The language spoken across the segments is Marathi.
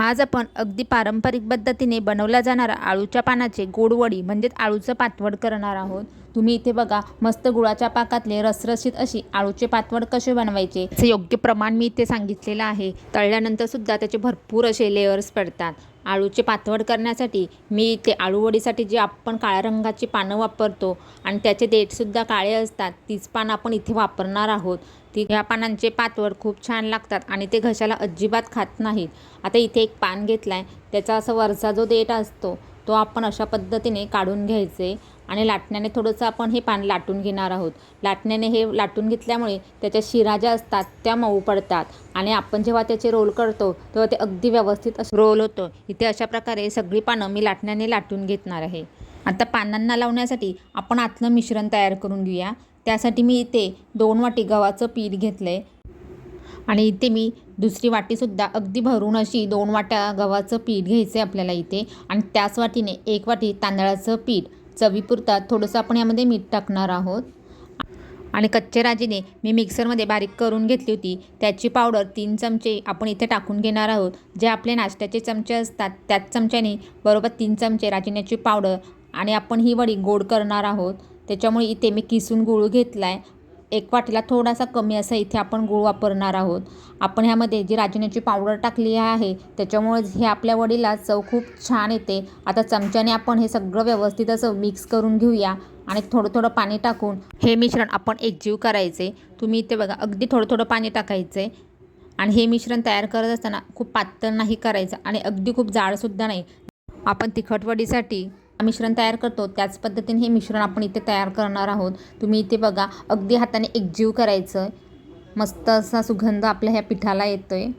आज आपण अगदी पारंपरिक पद्धतीने बनवल्या जाणारा आळूच्या पानाचे गोडवडी म्हणजेच आळूचं पातवड करणार आहोत. तुम्ही इथे बघा मस्त गुळाच्या पाकातले रसरशीत अशी आळूचे पातवड कसे बनवायचे. याचे योग्य प्रमाण मी इथे सांगितलेलं आहे. तळल्यानंतर सुद्धा त्याचे भरपूर असे लेअर्स पडतात. आळूचे पातवड करण्यासाठी मी इथे आळूवडीसाठी जे आपण काळ्या रंगाची पानं वापरतो आणि त्याचे देठसुद्धा काळे असतात तीच पानं आपण इथे वापरणार आहोत. ती ह्या पानांचे पातवड खूप छान लागतात आणि ते घशाला अजिबात खात नाहीत. आता इथे एक पान घेतला आहे त्याचा असं वरचा जो देठ असतो तो आपण अशा पद्धतीने काढून घ्यायचे आणि लाटण्याने थोडंसं आपण हे पान लाटून घेणार आहोत. लाटण्याने हे लाटून घेतल्यामुळे त्याच्या शिरा ज्या असतात त्या मऊ पडतात आणि आपण जेव्हा त्याचे रोल करतो तेव्हा ते अगदी व्यवस्थित असं रोल होतं. इथे अशा प्रकारे सगळी पानं मी लाटण्याने लाटून घेणार आहे. आता पानांना लावण्यासाठी आपण आतलं मिश्रण तयार करून घेऊया. त्यासाठी मी इथे दोन वाटी गव्हाचं पीठ घेतलं आहे आणि इथे मी दुसरी वाटीसुद्धा अगदी भरून अशी दोन वाट्या गव्हाचं पीठ घ्यायचं आहे आपल्याला इथे. आणि त्याच वाटीने एक वाटी तांदळाचं पीठ. चवीपुरता थोडंसं आपण यामध्ये मीठ टाकणार आहोत. आणि कच्चे राजीने मी मिक्सरमध्ये बारीक करून घेतली होती. त्याची पावडर तीन चमचे आपण इथे टाकून घेणार आहोत. जे आपले नाश्त्याचे चमचे असतात त्याच चमच्याने बरोबर तीन चमचे राजिन्याची पावडर आणि आपण ही वडी गोड करणार आहोत. त्याच्यामुळे इथे मी किसून गूळ घेतला आहे एक वाटीला थोडासा कमी असा इथे आपण गूळ वापरणार आहोत. आपण ह्यामध्ये जी राजण्याची पावडर टाकली आहे त्याच्यामुळे हे आपल्या वडीला चव खूप छान येते. आता चमच्याने आपण हे सगळं व्यवस्थित असं मिक्स करून घेऊया आणि थोडं थोडं पाणी टाकून हे मिश्रण आपण एकजीव करायचे. तुम्ही इथे बघा अगदी थोडं थोडं पाणी टाकायचे आणि हे मिश्रण तयार करत असताना खूप पातळ नाही करायचं आणि अगदी खूप जाडसुद्धा नाही. आपण तिखटवडीसाठी मिश्रण तयार करतो. त्याच पद्धतीने हे मिश्रण आपण इथे तयार करणार आहोत. तुम्ही इथे बघा अगदी हाताने एकजीव करायचं मस्त असा सुगंध आपल्या ह्या पिठाला येतो आहे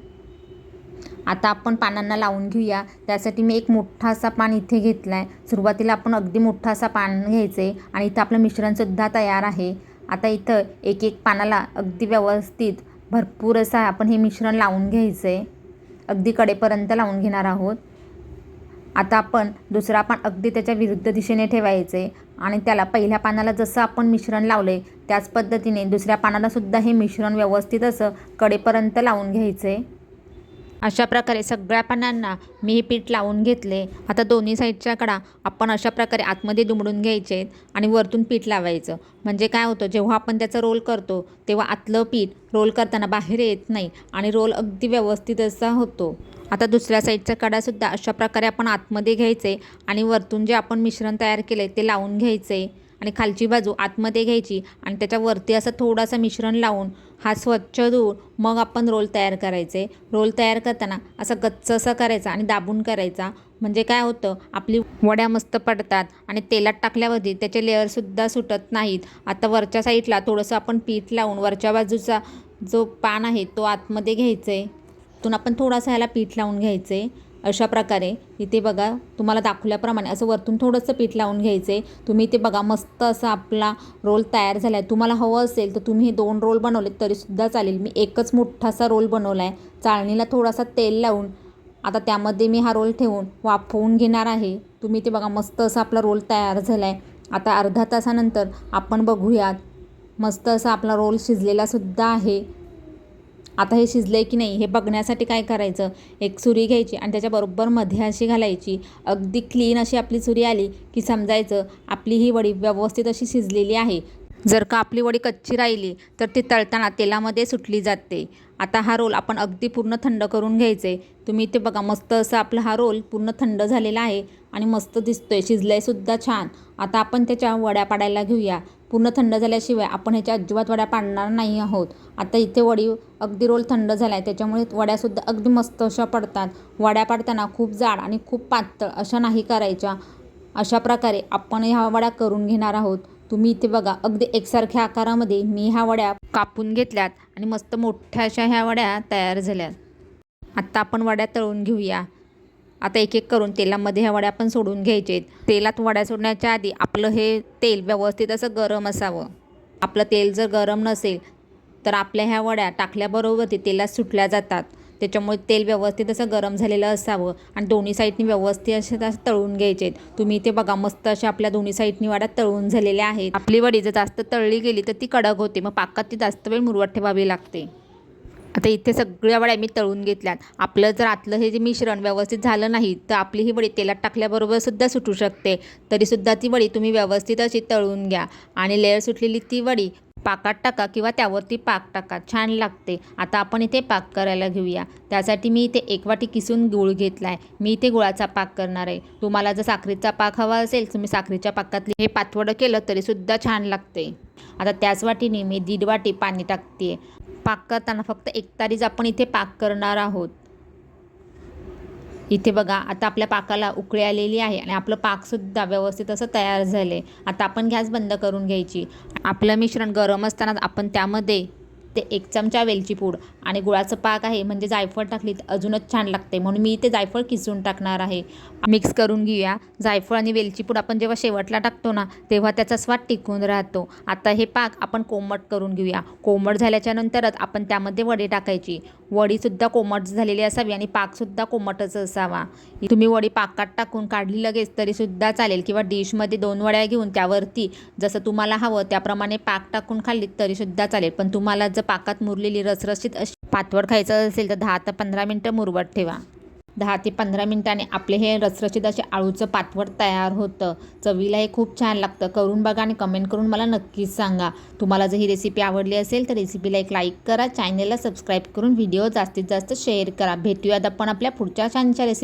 आता आपण पानांना लावून घेऊया. त्यासाठी मी एक मोठा असा पान इथे घेतला आहे सुरुवातीला आपण अगदी मोठा असा पान आहे आणि इथं आपलं मिश्रणसुद्धा तयार आहे. आता इथं एक एक पानाला अगदी व्यवस्थित भरपूर असं आपण हे मिश्रण लावून घ्यायचं आहे अगदी कडेपर्यंत लावून घेणार आहोत. आता आपण दुसरा पान अगदी त्याच्या विरुद्ध दिशेने ठेवायचे आणि त्याला पहिल्या पानाला जसं आपण मिश्रण लावले त्याच पद्धतीने दुसऱ्या पानालासुद्धा हे मिश्रण व्यवस्थित असं कडेपर्यंत लावून घ्यायचे. अशा प्रकारे सगळ्या पानांना मी हे पीठ लावून घेतले. आता दोन्ही साईडच्या कडा आपण अशा प्रकारे आतमध्ये दुमडून घ्यायचे आणि वरतून पीठ लावायचं. म्हणजे काय होतं जेव्हा आपण त्याचं रोल करतो तेव्हा आतलं पीठ रोल करताना बाहेर येत नाही आणि रोल अगदी व्यवस्थित असा होतो. आता दुसऱ्या साईडचा कडासुद्धा अशा प्रकारे आपण आतमध्ये घ्यायचे आणि वरतून जे आपण मिश्रण तयार केले ते लावून घ्यायचे. आणि खालची बाजू आतमध्ये घ्यायची आणि त्याच्यावरती असं थोडासा मिश्रण लावून हा स्वच्छ धुवून मग आपण रोल तयार करायचे. रोल तयार करताना असं गच्च असा करायचा आणि दाबून करायचा. म्हणजे काय होतं आपली वड्या मस्त पडतात आणि तेलात टाकल्यावरती त्याचे लेअरसुद्धा सुटत नाहीत. आता वरच्या साईडला थोडंसं आपण पीठ लावून वरच्या बाजूचा जो पान आहे तो आतमध्ये घ्यायचा आहे तून आपण थोडासा ह्याला पीठ लावून घ्यायचं आहे अशा प्रकारे इथे बघा तुम्हाला दाखवल्याप्रमाणे असं वरतून थोडंसं पीठ लावून घ्यायचं आहे तुम्ही इथे बघा मस्त असा आपला रोल तयार झाला आहे तुम्हाला हवं असेल तर तुम्ही हे दोन रोल बनवले तरीसुद्धा चालेल. मी एकच मोठासा रोल बनवला आहे चाळणीला थोडासा तेल लावून आता त्यामध्ये मी हा रोल ठेवून वाफवून घेणार आहे. तुम्ही इथे बघा मस्त असा आपला रोल तयार झाला आहे आता अर्धा तासानंतर आपण बघूयात मस्त असा आपला रोल शिजलेलासुद्धा आहे. आता हे शिजलं आहे की नाही हे बघण्यासाठी काय करायचं? एक सुरी घ्यायची आणि त्याच्याबरोबरमध्ये अशी घालायची. अगदी क्लीन अशी आपली सुरी आली की समजायचं आपली ही वडी व्यवस्थित अशी शिजलेली आहे. जर का आपली वडी कच्ची राहिली तर ती तळताना तेलामध्ये सुटली जाते. आता हा रोल आपण अगदी पूर्ण थंड करून घ्यायचे तुम्ही इथे बघा मस्त असं आपला हा रोल पूर्ण थंड झालेला आहे आणि मस्त दिसतोय शिजलंय सुद्धा छान. आता आपण त्याच्या वड्या पाडायला घेऊया. पूर्ण थंड झाल्याशिवाय आपण ह्याच्या अजिबात वड्या पाडणार नाही आहोत. आता इथे वडी अगदी रोल थंड झाला आहे त्याच्यामुळे वड्यासुद्धा अगदी मस्त अशा पडतात. वड्या पाडताना खूप जाड आणि खूप पातळ अशा नाही करायच्या. अशा प्रकारे आपण ह्या वड्या करून घेणार आहोत. तुम्ही इथे बघा अगदी एकसारख्या आकारामध्ये मी ह्या वड्या कापून घेतल्यात आणि मस्त मोठ्या अशा ह्या वड्या तयार झाल्यात. आत्ता आपण वड्या तळून घेऊया. आता एक एक करून तेलामध्ये ह्या वड्या पण सोडून घ्यायचे तेलात वड्या सोडण्याच्या आधी आपलं हे तेल व्यवस्थित असं गरम असावं. आपलं तेल जर गरम नसेल तर आपल्या ह्या वड्या टाकल्याबरोबर ते तेलात सुटल्या जातात. त्याच्यामुळे तेल व्यवस्थित असं गरम झालेलं असावं आणि दोन्ही साईडनी व्यवस्थित असे तळून घ्यायचे. तुम्ही इथे बघा मस्त अशा आपल्या दोन्ही साईडनी वड्या तळून झालेल्या आहेत. आपली वडी जर जास्त तळली गेली तर ती कडक होते. मग पाकात ती जास्त वेळ मुरवत ठेवावी लागते. आता इथे सगळ्या वड्या मी तळून घेतल्यात. आपलं जर आतलं हे जे मिश्रण व्यवस्थित झालं नाही तर आपली ही वडी तेलात टाकल्याबरोबर सुद्धा सुटू शकते. तरीसुद्धा ती वडी तुम्ही व्यवस्थित अशी तळून घ्या. आणि लेअर सुटलेली ती वडी पाकात टाका किंवा त्यावरती पाक टाका. छान लागते. आता आपण इथे पाक करायला घेऊया. त्यासाठी मी इथे एक वाटी किसून गूळ घेतला आहे मी इथे गुळाचा पाक करणार आहे. तुम्हाला जर साखरेचा पाक हवा असेल तर मी साखरेच्या पाकातले हे पातवडं केलं तरीसुद्धा छान लागते. आता त्याच वाटीने मी दीड वाटी पाणी टाकते पाक करताना फक्त एक तारीच आपण इथे पाक करणार आहोत. इथे बघा आता आपल्या पाकाला उकळी आलेली आहे आणि आपलं पाकसुद्धा व्यवस्थित असं तयार झाले आता आपण गॅस बंद करून घ्यायची. आपलं मिश्रण गरम असताना आपण त्यामध्ये ते एक चमचा वेलची पूड आणि गुळाचं पाक आहे म्हणजे जायफळ टाकली तर अजूनच छान लागते. म्हणून मी इथे जायफळ किसून टाकणार आहे. मिक्स करून घेऊया. जायफळ आणि वेलची पूड आपण जेव्हा शेवटला टाकतो ना तेव्हा त्याचा स्वाद टिकून राहतो. आता हे पाक आपण कोमट करून घेऊया. कोमट झाल्याच्या नंतरच आपण त्यामध्ये वडी टाकायची. वडीसुद्धा कोमट झालेली असावी आणि पाकसुद्धा कोमटच असावा. तुम्ही वडी पाकात टाकून काढली लगेच तरीसुद्धा चालेल. किंवा डिशमध्ये दोन वड्या घेऊन त्यावरती जसं तुम्हाला हवं त्याप्रमाणे पाक टाकून खाल्लीत तरीसुद्धा चालेल. पण तुम्हाला जर पाकात मुरलेली रसरशीत अशी पातवड खायचं असेल तर दहा ते पंधरा मिनटं मुरवत ठेवा. दहा ते पंधरा मिनटाने आपले हे रसरशीत असे आळूचं पातवड तयार होतं. चवीला हे खूप छान लागतं. करून बघा आणि कमेंट करून मला नक्कीच सांगा. तुम्हाला जर ही रेसिपी आवडली असेल तर रेसिपीला एक लाईक करा. चॅनलला सबस्क्राईब करून व्हिडिओ जास्तीत जास्त शेअर करा. भेटूयात आपण आपल्या पुढच्या छानच्या रेसिपी